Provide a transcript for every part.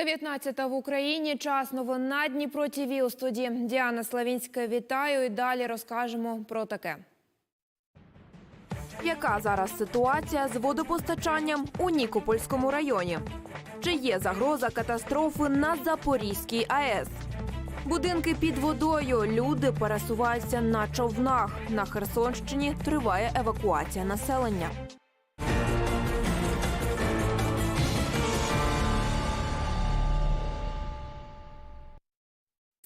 19 в Україні. Час новин на Дніпро ТІВІ у студії Діана Славінська. Вітаю і далі розкажемо про таке. Яка зараз ситуація з водопостачанням у Нікопольському районі? Чи є загроза катастрофи на Запорізькій АЕС? Будинки під водою. Люди пересуваються на човнах. На Херсонщині триває евакуація населення.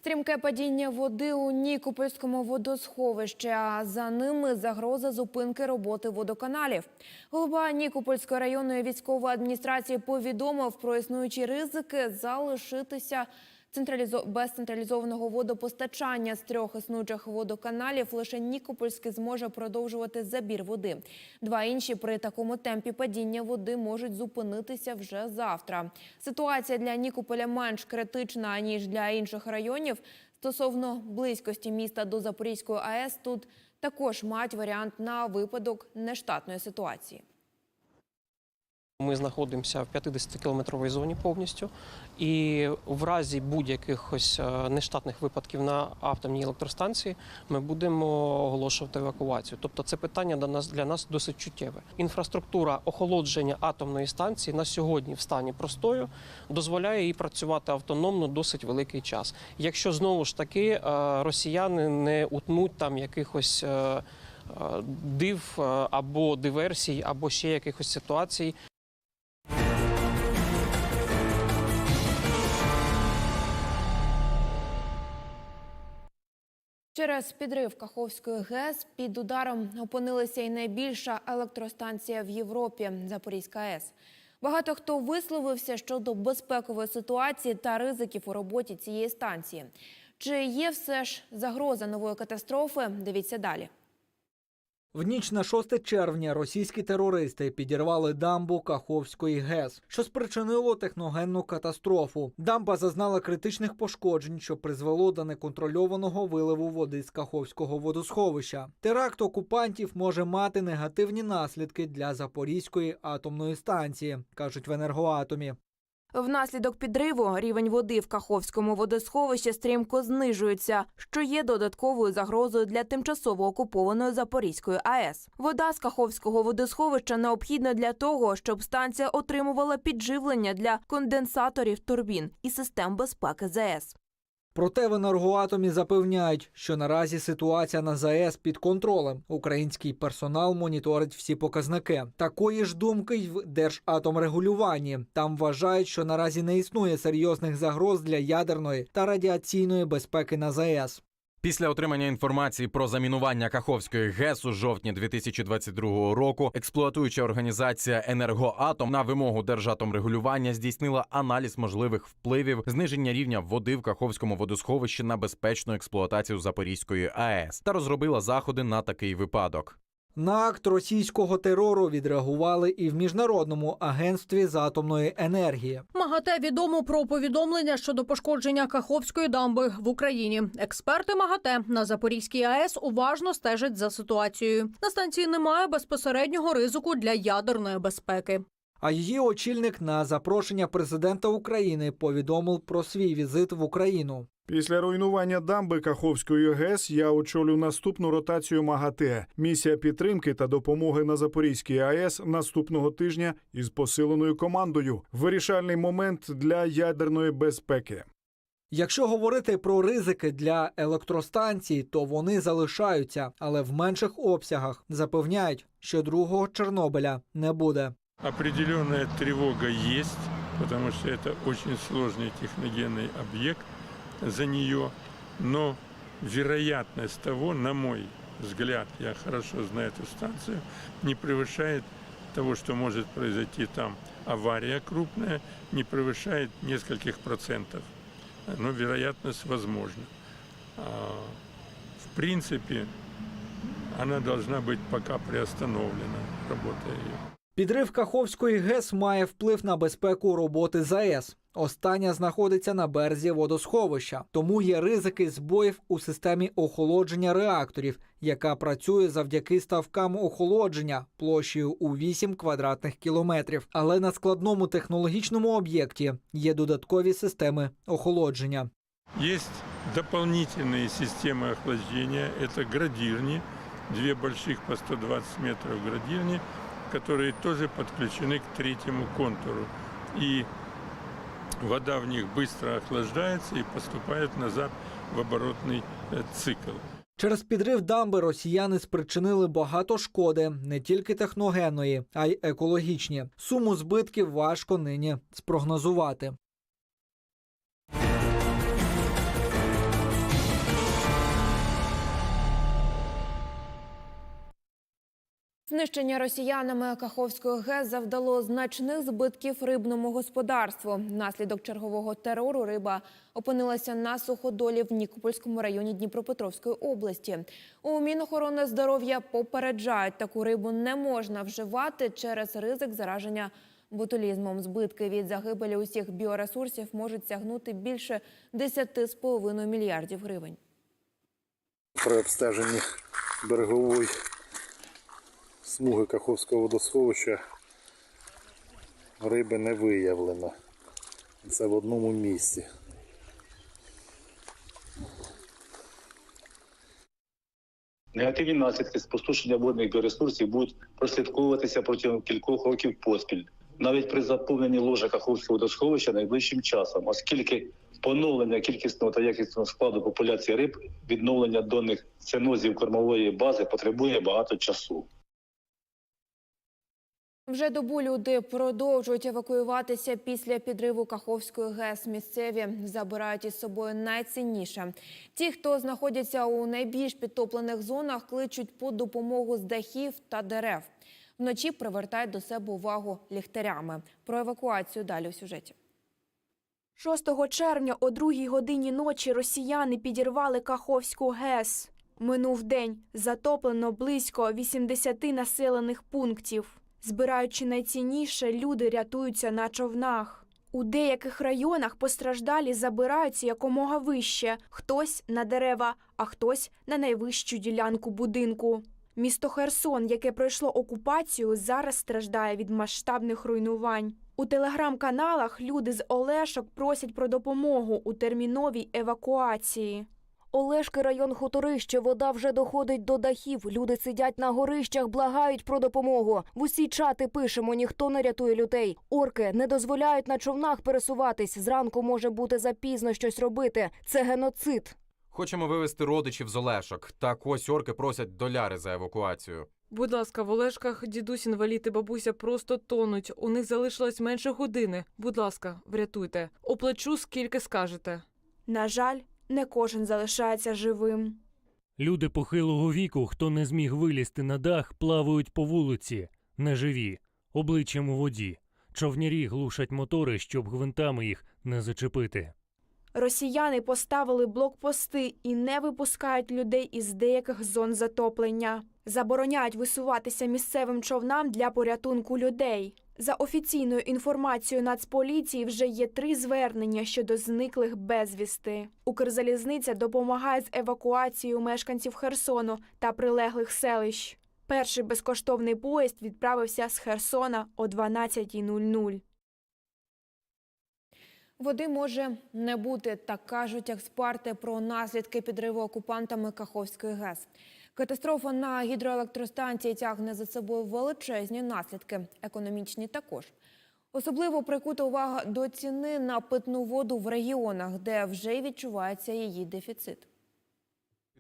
Стрімке падіння води у Нікопольському водосховищі, а за ними загроза зупинки роботи водоканалів. Голова Нікопольської районної військової адміністрації повідомив про існуючі ризики залишитися централізо... без централізованого водопостачання з трьох існуючих водоканалів. Лише Нікопольський зможе продовжувати забір води. Два інші при такому темпі падіння води можуть зупинитися вже завтра. Ситуація для Нікополя менш критична ніж для інших районів. Стосовно близькості міста до Запорізької АЕС, тут також мають варіант на випадок нештатної ситуації. Ми знаходимося в 50-кілометровій зоні повністю, і в разі будь-яких е, нештатних випадків на атомній електростанції ми будемо оголошувати евакуацію. Тобто це питання для нас для нас досить чуттєве. Інфраструктура охолодження атомної станції на сьогодні в стані простою дозволяє їй працювати автономно досить великий час. Якщо знову ж таки е, росіяни не утнуть там якихось. е, Див або диверсій, або ще якихось ситуацій, Через підрив Каховської ГЕС під ударом опинилася і найбільша електростанція в Європі Запорізька АЕС. Багато хто висловився щодо безпекової ситуації та ризиків у роботі цієї станції. Чи є все ж загроза нової катастрофи? Дивіться далі. В ніч на 6 червня російські терористи підірвали дамбу Каховської ГЕС, що спричинило техногенну катастрофу. Дамба зазнала критичних пошкоджень, що призвело до неконтрольованого виливу води з Каховського водосховища. Теракт окупантів може мати негативні наслідки для Запорізької атомної станції, кажуть в енергоатомі. Внаслідок підриву рівень води в Каховському водосховищі стрімко знижується, що є додатковою загрозою для тимчасово окупованої Запорізької АЕС. Вода з Каховського водосховища необхідна для того, щоб станція отримувала підживлення для конденсаторів турбін і систем безпеки ЗАЕС. Проте в енергоатомі запевняють, що наразі ситуація на ЗАЕС під контролем. Український персонал моніторить всі показники. Такої ж думки й в Держатомрегулюванні. Там вважають, що наразі не існує серйозних загроз для ядерної та радіаційної безпеки на ЗАЕС. Після отримання інформації про замінування Каховської ГЕС у жовтні 2022 року експлуатуюча організація Енергоатом на вимогу Держатомрегулювання здійснила аналіз можливих впливів зниження рівня води в Каховському водосховищі на безпечну експлуатацію Запорізької АЕС та розробила заходи на такий випадок. На акт російського терору відреагували і в міжнародному агентстві з атомної енергії. МАГАТЕ відомо про повідомлення щодо пошкодження Каховської дамби в Україні. Експерти МАГАТЕ на Запорізькій АЕС уважно стежать за ситуацією. На станції немає безпосереднього ризику для ядерної безпеки. А її очільник на запрошення президента України повідомив про свій візит в Україну. Після руйнування дамби Каховської ГЕС я очолю наступну ротацію МАГАТЕ. Місія підтримки та допомоги на Запорізькій АЕС наступного тижня із посиленою командою. Вирішальний момент для ядерної безпеки. Якщо говорити про ризики для електростанцій, то вони залишаються, але в менших обсягах запевняють, що другого Чорнобиля не буде. Определенная тревога есть, потому что это очень сложный техногенный объект за нее, но вероятность того, на мой взгляд, я хорошо знаю эту станцию, не превышает того, что может произойти там авария крупная, не превышает нескольких процентов. Но вероятность возможна. А, В принципе, она должна быть пока приостановлена, работа ее. Підрив Каховської ГЕС має вплив на безпеку роботи ЗАЕС. Остання знаходиться на березі водосховища, тому є ризики збоїв у системі охолодження реакторів, яка працює завдяки ставкам охолодження площею у 8 квадратних кілометрів. Але на складному технологічному об'єкті є додаткові системи охолодження. Есть дополнительные системы охлаждения. Это градирни, две больших по 120 метров градирни, которые тоже подключены к третьему контуру. И вода в них быстро охлаждается и поступает назад в оборотный э, цикл. Через підрив дамби росіяни спричинили багато шкоди, не тільки техногенної, а й екологічні. Суму збитків важко нині спрогнозувати. Знищення росіянами Каховської ГЕС завдало значних збитків рибному господарству. Внаслідок чергового терору риба опинилася на суходолі в Нікопольському районі Дніпропетровської області. У Мінохорони здоров'я попереджають, таку рибу не можна вживати через ризик зараження ботулізмом. Збитки від загибелі усіх біоресурсів можуть сягнути більше 10,5 мільярдів гривень. При обстеженні берегової смуги Каховського водосховища риби не виявлено. Це в одному місці. Негативні наслідки спустошення водних біоресурсів будуть прослідковуватися протягом кількох років поспіль, навіть при заповненні ложа Каховського водосховища найближчим часом, оскільки поновлення кількісного та якісного складу популяції риб, відновлення донних ценозів кормової бази потребує багато часу. Вже добу люди продовжують евакуюватися після підриву Каховської ГЕС. Місцеві забирають із собою найцінніше. Ті, хто знаходяться у найбільш підтоплених зонах, кличуть по допомогу з дахів та дерев. Вночі привертають до себе увагу ліхтарями. Про евакуацію далі у сюжеті. 6 червня о другій годині ночі росіяни підірвали Каховську ГЕС. Минув день. Затоплено близько 80 населених пунктів. Збираючи найцінніше, люди рятуються на човнах. У деяких районах постраждалі забираються якомога вище. Хтось на дерева, а хтось на найвищу ділянку будинку. Місто Херсон, яке пройшло окупацію, зараз страждає від масштабних руйнувань. У телеграм-каналах люди з Олешок просять про допомогу у терміновій евакуації. Олешки район Хуторище. Вода вже доходить до дахів. Люди сидять на горищах, благають про допомогу. В усі чати пишемо, ніхто не рятує людей. Орки не дозволяють на човнах пересуватись. Зранку може бути запізно щось робити. Це геноцид. Хочемо вивезти родичів з Олешок. Так ось орки просять доляри за евакуацію. Будь ласка, в Олешках дідусь інвалід і бабуся просто тонуть. У них залишилось менше години. Будь ласка, врятуйте. Оплачу, скільки скажете. На жаль, не кожен залишається живим. Люди похилого віку, хто не зміг вилізти на дах, плавають по вулиці, неживі, обличчям у воді. Човнярі глушать мотори, щоб гвинтами їх не зачепити. Росіяни поставили блокпости і не випускають людей із деяких зон затоплення. Забороняють висуватися місцевим човнам для порятунку людей. За офіційною інформацією Нацполіції вже є три звернення щодо зниклих безвісти. Укрзалізниця допомагає з евакуацією мешканців Херсону та прилеглих селищ. Перший безкоштовний поїзд відправився з Херсона о 12.00. Води може не бути, так кажуть експерти про наслідки підриву окупантами Каховської ГЕС. Катастрофа на гідроелектростанції тягне за собою величезні наслідки, економічні також. Особливо прикута увага до ціни на питну воду в регіонах, де вже відчувається її дефіцит.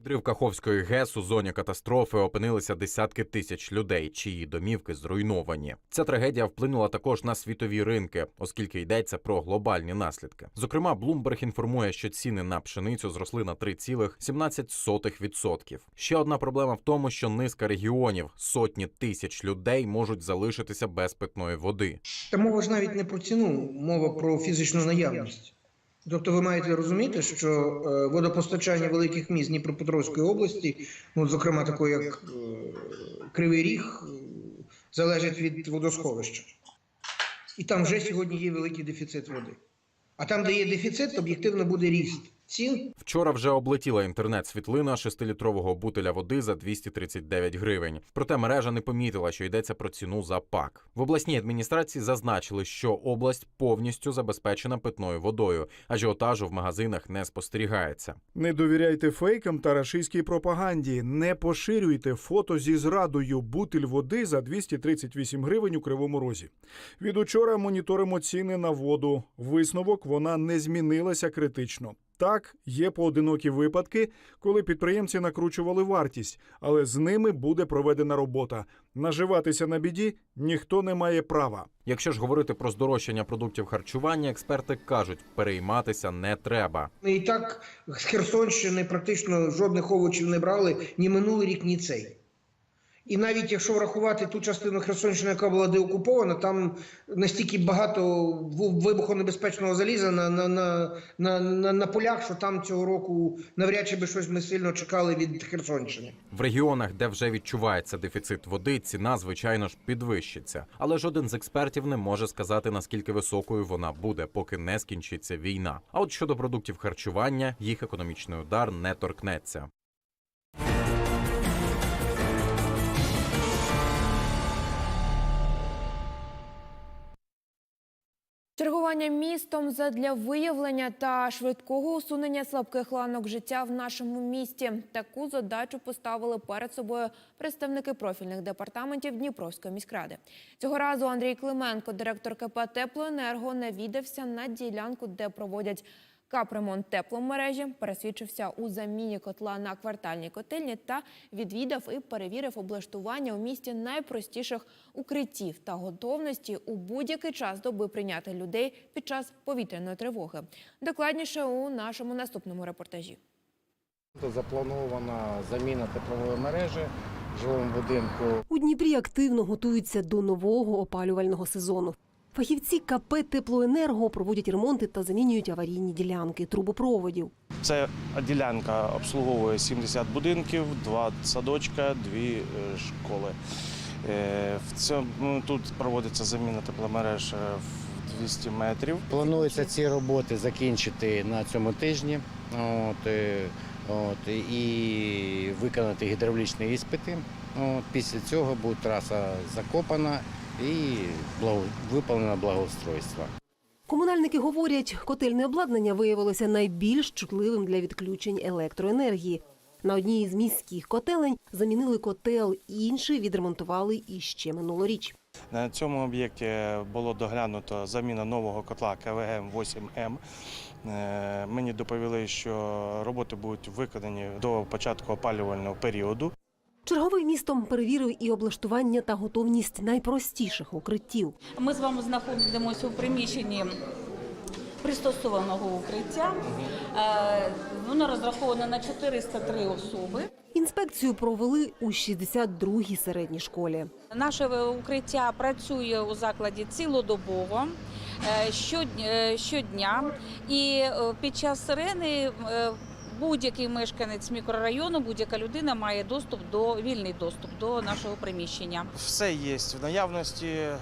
Підрив Каховської ГЕС у зоні катастрофи опинилися десятки тисяч людей, чиї домівки зруйновані. Ця трагедія вплинула також на світові ринки, оскільки йдеться про глобальні наслідки. Зокрема, Bloomberg інформує, що ціни на пшеницю зросли на 3,17%. Ще одна проблема в тому, що низка регіонів, сотні тисяч людей можуть залишитися без питної води. Та мова ж навіть не про ціну, мова про фізичну наявність. Тобто ви маєте розуміти, що е, водопостачання великих міст Дніпропетровської області, ну, зокрема такої як е, Кривий Ріг, е, залежить від водосховища. І там вже сьогодні є великий дефіцит води. А там, де є дефіцит, об'єктивно буде ріст. Вчора вже облетіла інтернет світлина 6-літрового бутиля води за 239 гривень. Проте мережа не помітила, що йдеться про ціну за пак. В обласній адміністрації зазначили, що область повністю забезпечена питною водою. Ажіотажу в магазинах не спостерігається. Не довіряйте фейкам та рашистській пропаганді. Не поширюйте фото зі зрадою бутиль води за 238 гривень у Кривому Розі. Від учора моніторимо ціни на воду. Висновок вона не змінилася критично. Так, є поодинокі випадки, коли підприємці накручували вартість, але з ними буде проведена робота. Наживатися на біді ніхто не має права. Якщо ж говорити про здорожчання продуктів харчування, експерти кажуть, перейматися не треба. Ми і так з Херсонщини практично жодних овочів не брали ні минулий рік, ні цей. І навіть якщо врахувати ту частину Херсонщини, яка була деокупована, там настільки багато вибухонебезпечного заліза на, на, на, на, на, на полях, що там цього року навряд чи би щось ми сильно чекали від Херсонщини. В регіонах, де вже відчувається дефіцит води, ціна звичайно ж підвищиться. Але жоден з експертів не може сказати наскільки високою вона буде, поки не скінчиться війна. А от щодо продуктів харчування, їх економічний удар не торкнеться. Чергування містом задля виявлення та швидкого усунення слабких ланок життя в нашому місті. Таку задачу поставили перед собою представники профільних департаментів Дніпровської міськради. Цього разу Андрій Клименко, директор КП Теплоенерго, навідався на ділянку, де проводять капремонт тепломережі, пересвідчився у заміні котла на квартальній котельні та відвідав і перевірив облаштування у місті найпростіших укриттів та готовності у будь-який час доби прийняти людей під час повітряної тривоги. Докладніше у нашому наступному репортажі. Запланована заміна теплової мережі в жилому будинку. У Дніпрі активно готуються до нового опалювального сезону. Фахівці КП «Теплоенерго» проводять ремонти та замінюють аварійні ділянки трубопроводів. Це ділянка обслуговує 70 будинків, два садочка, дві е, школи. Е, В цьому тут проводиться заміна тепломереж е, в 200 метрів. Планується ці роботи закінчити на цьому тижні. От, от, і виконати гідравлічні іспити. От, після цього буде траса закопана і виповнено благоустройство. Комунальники говорять, котельне обладнання виявилося найбільш чутливим для відключень електроенергії. На одній із міських котелень замінили котел, інший відремонтували іще минулоріч. На цьому об'єкті було доглянуто заміна нового котла КВМ 8М. Е, Мені доповіли, що роботи будуть виконані до початку опалювального періоду. Черговий містом перевірив і облаштування та готовність найпростіших укриттів. Ми з вами знаходимося у приміщенні пристосованого укриття. Е, Воно розраховане на 403 особи. Інспекцію провели у 62-й середній школі. Наше укриття працює у закладі цілодобово. е, щодня- е, Щодня і під час сирени будь-який мешканець мікрорайону, будь-яка людина має доступ до вільний доступ до нашого приміщення. Все є в наявності, е,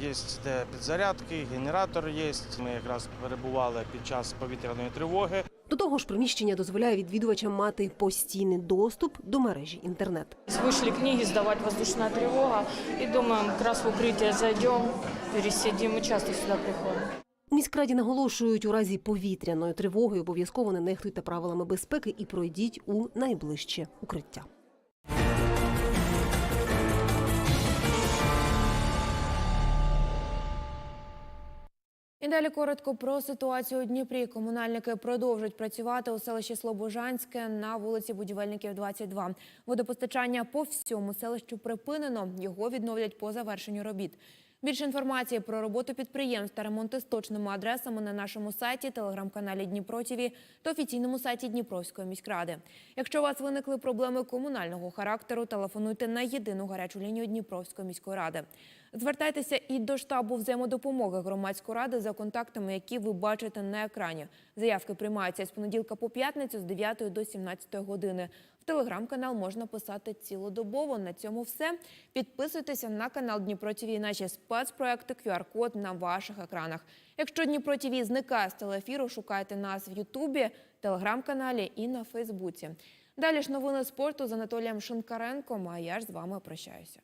є де підзарядки, генератор є. Ми якраз перебували під час повітряної тривоги. До того ж, приміщення дозволяє відвідувачам мати постійний доступ до мережі інтернет. Вышли книги сдавать воздушная тревога. И думаем, как раз в укрытие зайдем, пересидим. Мы часто сюда приходим. У міськраді наголошують, у разі повітряної тривоги обов'язково не нехтуйте правилами безпеки і пройдіть у найближче укриття. І далі коротко про ситуацію у Дніпрі. Комунальники продовжують працювати у селищі Слобожанське на вулиці Будівельників, 22. Водопостачання по всьому селищу припинено. Його відновлять по завершенню робіт. Більше інформації про роботу підприємств та ремонти з точними адресами на нашому сайті, телеграм-каналі Дніпро ТІВІ та офіційному сайті Дніпровської міськради. Якщо у вас виникли проблеми комунального характеру, телефонуйте на єдину гарячу лінію Дніпровської міської ради. Звертайтеся і до штабу взаємодопомоги громадської ради за контактами, які ви бачите на екрані. Заявки приймаються з понеділка по п'ятницю з 9 до 17 години. Телеграм-канал можна писати цілодобово. На цьому все. Підписуйтеся на канал Дніпро ТВ, наші спецпроекти, QR-код на ваших екранах. Якщо Дніпро ТВ зникає з телефіру, шукайте нас в Ютубі, телеграм-каналі і на Фейсбуці. Далі ж новини спорту з Анатолієм Шинкаренком. А я ж з вами прощаюся.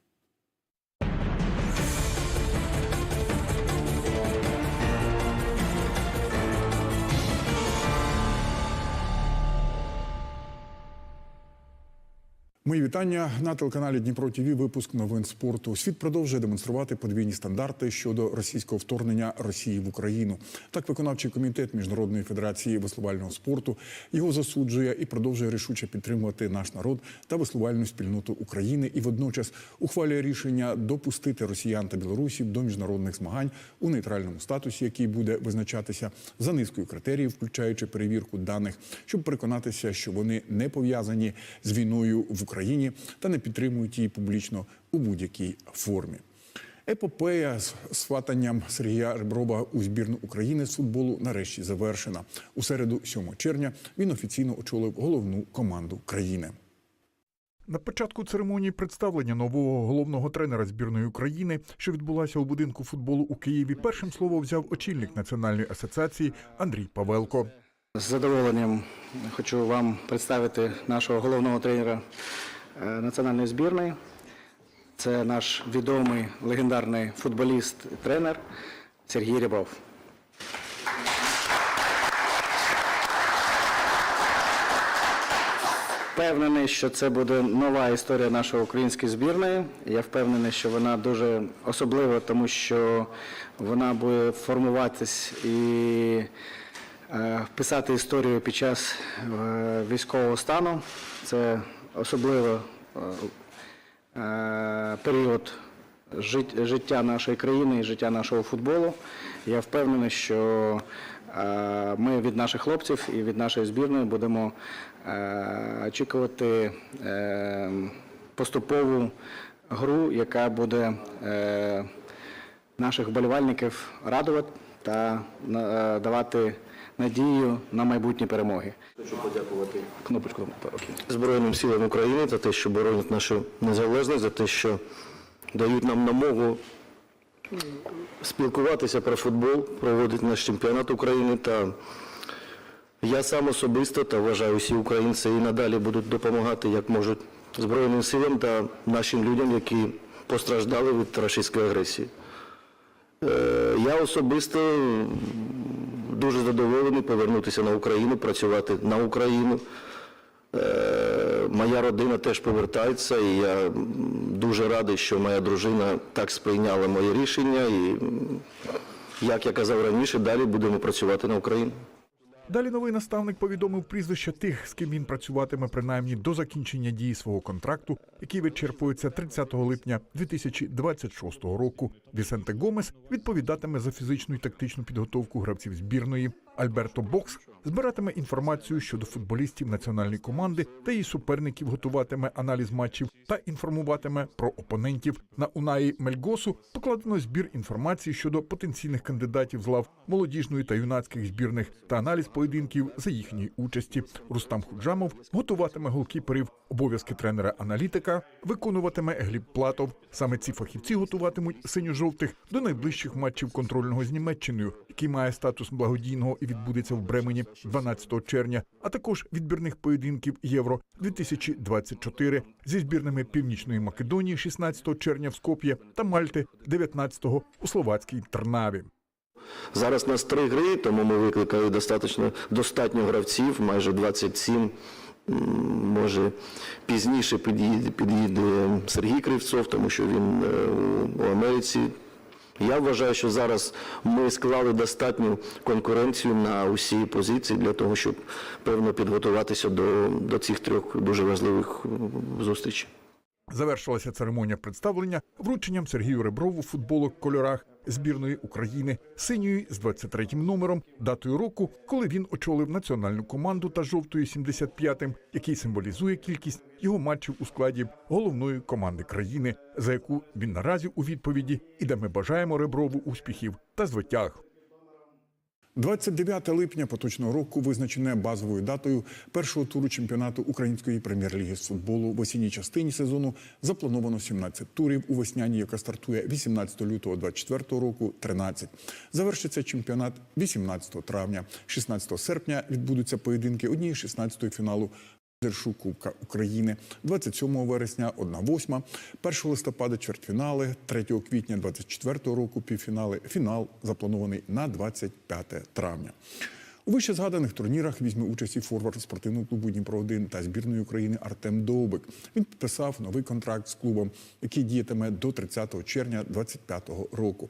Мої вітання на телеканалі Дніпро ТІВІ. Випуск новин спорту. Світ продовжує демонструвати подвійні стандарти щодо російського вторгнення Росії в Україну. Так, виконавчий комітет міжнародної федерації веслувального спорту його засуджує і продовжує рішуче підтримувати наш народ та веслувальну спільноту України і водночас ухвалює рішення допустити росіян та білорусів до міжнародних змагань у нейтральному статусі, який буде визначатися за низкою критеріїв, включаючи перевірку даних, щоб переконатися, що вони не пов'язані з війною в Україні та не підтримують її публічно у будь-якій формі. Епопея з сватанням Сергія Реброва у збірну України з футболу нарешті завершена. У середу, 7 червня, він офіційно очолив головну команду країни. На початку церемонії представлення нового головного тренера збірної України, що відбулася у будинку футболу у Києві, першим слово взяв очільник національної асоціації Андрій Павелко. З задоволенням хочу вам представити нашого головного тренера е, національної збірної. Це наш відомий легендарний футболіст і тренер Сергій Рябов. Впевнений, що це буде нова історія нашої української збірної. Я впевнений, що вона дуже особлива, тому що вона буде формуватись і писати історію під час е, військового стану. Це особливо е, е, період життя нашої країни і життя нашого футболу. Я впевнений, що е, ми від наших хлопців і від нашої збірної будемо е, очікувати е, поступову гру, яка буде е, наших вболівальників радувати та е, давати надію на майбутні перемоги. Хочу подякувати кнопочку Збройним силам України за те, що боронять нашу незалежність, за те, що дають нам намогу спілкуватися про футбол, проводити наш чемпіонат України. Та я сам особисто та вважаю, всі українці і надалі будуть допомагати як можуть Збройним силам та нашим людям, які постраждали від російської агресії. Е, Я особисто дуже задоволений повернутися на Україну, працювати на Україну. Е, Моя родина теж повертається, і я дуже радий, що моя дружина так сприйняла моє рішення. І, як я казав раніше, далі будемо працювати на Україну. Далі новий наставник повідомив прізвища тих, з ким він працюватиме принаймні до закінчення дії свого контракту, який вичерпується 30 липня 2026 року. Вісенте Гомес відповідатиме за фізичну і тактичну підготовку гравців збірної. Альберто Бокс збиратиме інформацію щодо футболістів національної команди та її суперників, готуватиме аналіз матчів та інформуватиме про опонентів. На Унаї Мельгосу покладено збір інформації щодо потенційних кандидатів з лав молодіжної та юнацьких збірних та аналіз поєдинків за їхньої участі. Рустам Худжамов готуватиме голкіперів, обов'язки тренера-аналітика виконуватиме Гліб Платов. Саме ці фахівці готуватимуть синьо-жовтих до найближчих матчів контрольного з Німеччиною, який має статус благодійного і відбудеться в Бремені 12 червня, а також відбірних поєдинків Євро 2024 зі збірними Північної Македонії 16 червня в Скоп'є та Мальти 19 у словацькій Трнаві. Зараз нас три гри, тому ми викликали достатньо, достатньо гравців, майже 27. М, Може, пізніше під'їде, під'їде Сергій Кривцов, тому що він е, у Америці. Я вважаю, що зараз ми склали достатню конкуренцію на усі позиції для того, щоб певно підготуватися до, до цих трьох дуже важливих зустрічей. Завершилася церемонія представлення врученням Сергію Реброву футболок в кольорах збірної України синьої з 23-м номером, датою року, коли він очолив національну команду та жовтою 75-м, який символізує кількість його матчів у складі головної команди країни, за яку він наразі у відповіді і де ми бажаємо Реброву успіхів та звитяг. 29 липня поточного року визначене базовою датою першого туру чемпіонату української прем'єр-ліги з футболу в осінній частині сезону заплановано 17 турів у весняній, яка стартує 18 лютого 24 року. 13. Завершиться чемпіонат 18 травня. 16 серпня відбудуться поєдинки однієї 16 фіналу. Дершу Кубка України 27 вересня 1-8, 1 листопада чвертьфінали, 3 квітня 24 року півфінали. Фінал запланований на 25 травня. У вище згаданих турнірах візьме участь і форвард спортивного клубу Дніпро 1 та збірної України Артем Довбик. Він підписав новий контракт з клубом, який діятиме до 30 червня 2025 року.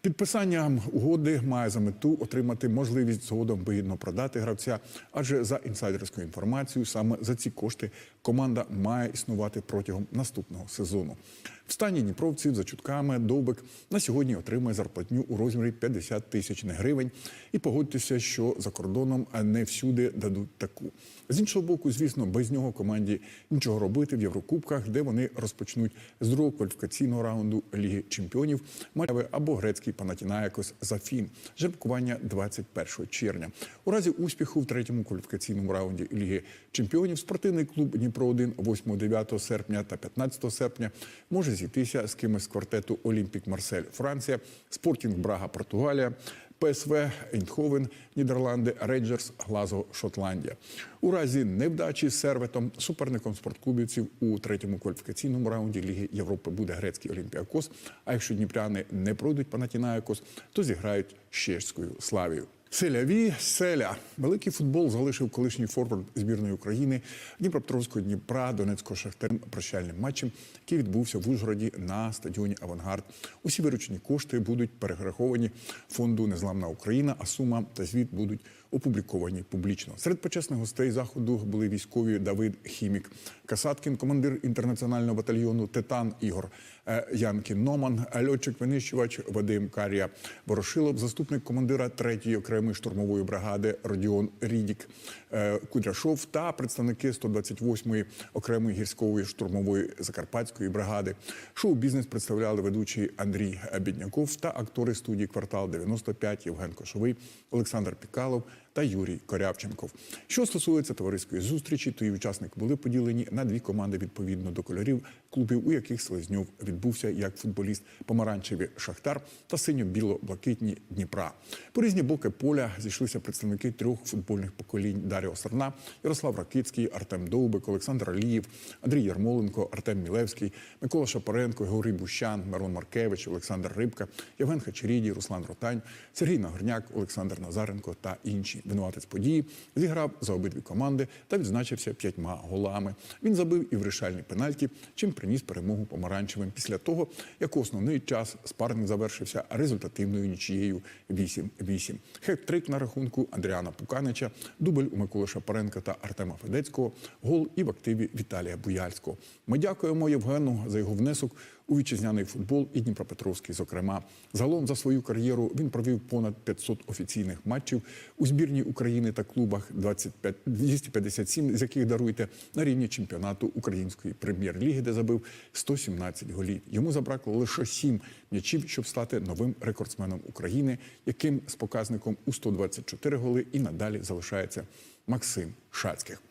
Підписання угоди має за мету отримати можливість згодом вигідно продати гравця, адже за інсайдерською інформацією, саме за ці кошти команда має існувати протягом наступного сезону. В стані дніпровців за чутками Довбик на сьогодні отримує зарплатню у розмірі 50 тисяч гривень. І погодьтеся, що за кордоном не всюди дадуть таку. З іншого боку, звісно, без нього команді нічого робити в Єврокубках, де вони розпочнуть з другого кваліфікаційного раунду Ліги Чемпіонів Мальви або грецький Панатінаякос Зафін. Жеребкування 21 червня. У разі успіху в третьому кваліфікаційному раунді Ліги Чемпіонів спортивний клуб Дніпро 1 8-9 серпня та 15 серпня може зійтися з кимось з квартету Олімпік Марсель Франція, Спортінг Брага Португалія. ПСВ Ейндховен, Нідерланди, Рейнджерс, Глазго, Шотландія. У разі невдачі з серветом суперником спортклубівців у третьому кваліфікаційному раунді Ліги Європи буде грецький Олімпіакос. А якщо дніпряни не пройдуть Панатінаякос, то зіграють з чеською славію. Селяві селя. Великий футбол залишив колишній форвард збірної України Дніпропетровського Дніпра, Донецького Шахтарем прощальним матчем, який відбувся в Ужгороді на стадіоні Авангард. Усі виручені кошти будуть перераховані фонду Незламна Україна, а сума та звіт будуть опубліковані публічно. Серед почесних гостей заходу були військові Давид Хімік, Касаткін, командир інтернаціонального батальйону Титан Ігор е, Янкін Номан, льотчик-винищувач Вадим Карія Ворошилов, заступник командира 3-ї окремої штурмової бригади Родіон Рідік е, Кудряшов та представники 128-ї окремої гірської штурмової закарпатської бригади. Шоу-бізнес представляли ведучий Андрій Бідняков та актори студії Квартал 95 Євген Кошовий, Олександр Пікалов та Юрій Корявченков. Що стосується товариської зустрічі, то її учасники були поділені на дві команди відповідно до кольорів клубів, у яких Селезньов відбувся як футболіст помаранчеві Шахтар та синьо-біло-блакитні Дніпра. По різні боки поля зійшлися представники трьох футбольних поколінь Даріо Сарна, Ярослав Ракицький, Артем Довбик, Олександр Алієв, Андрій Ярмоленко, Артем Мілевський, Микола Шапаренко, Георгій Бущан, Мирон Маркевич, Олександр Рибка, Євген Хачеріді, Руслан Ротань, Сергій Нагорняк, Олександр Назаренко та інші. Винуватець події зіграв за обидві команди та відзначився п'ятьма голами. Він забив і вирішальні пенальті, чим приніс перемогу помаранчевим після того, як у основний час спарник завершився результативною нічією 8-8. Хет-трик на рахунку Андріана Пуканича, дубль у Миколи Шапаренка та Артема Федецького, гол і в активі Віталія Буяльського. Ми дякуємо Євгену за його внесок у вітчизняний футбол і Дніпропетровський. Зокрема, загалом за свою кар'єру він провів понад 500 офіційних матчів у збірній України та клубах 25, 257, з яких даруйте на рівні чемпіонату української прем'єр-ліги, де забив 117 голів. Йому забракло лише 7 м'ячів, щоб стати новим рекордсменом України, яким з показником у 124 голи і надалі залишається Максим Шацьких.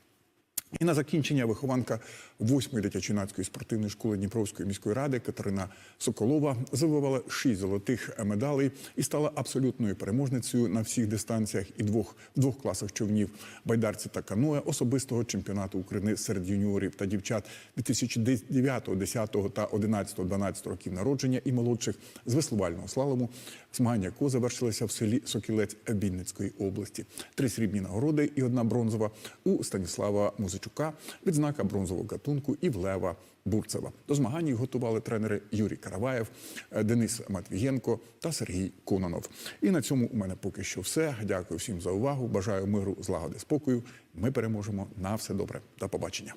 І на закінчення вихованка 8-ї дитячо-юнацької спортивної школи Дніпровської міської ради Катерина Соколова завоювала 6 золотих медалей і стала абсолютною переможницею на всіх дистанціях і двох двох класах човнів байдарці та каноe особистого чемпіонату України серед юніорів та дівчат 2009, 10 та 11, 12 років народження і молодших з веслувального слалому, змагання якого завершилися в селі Сокілець Вінницької області. Три срібні нагороди і одна бронзова у Станіслава Музичука, відзнака бронзового гатунку і в Лева Бурцева. До змагань готували тренери Юрій Караваєв, е, Денис Матвієнко та Сергій Кононов. І на цьому у мене поки що все. Дякую всім за увагу. Бажаю миру, злагоди, спокою. Ми переможемо на все добре. До побачення.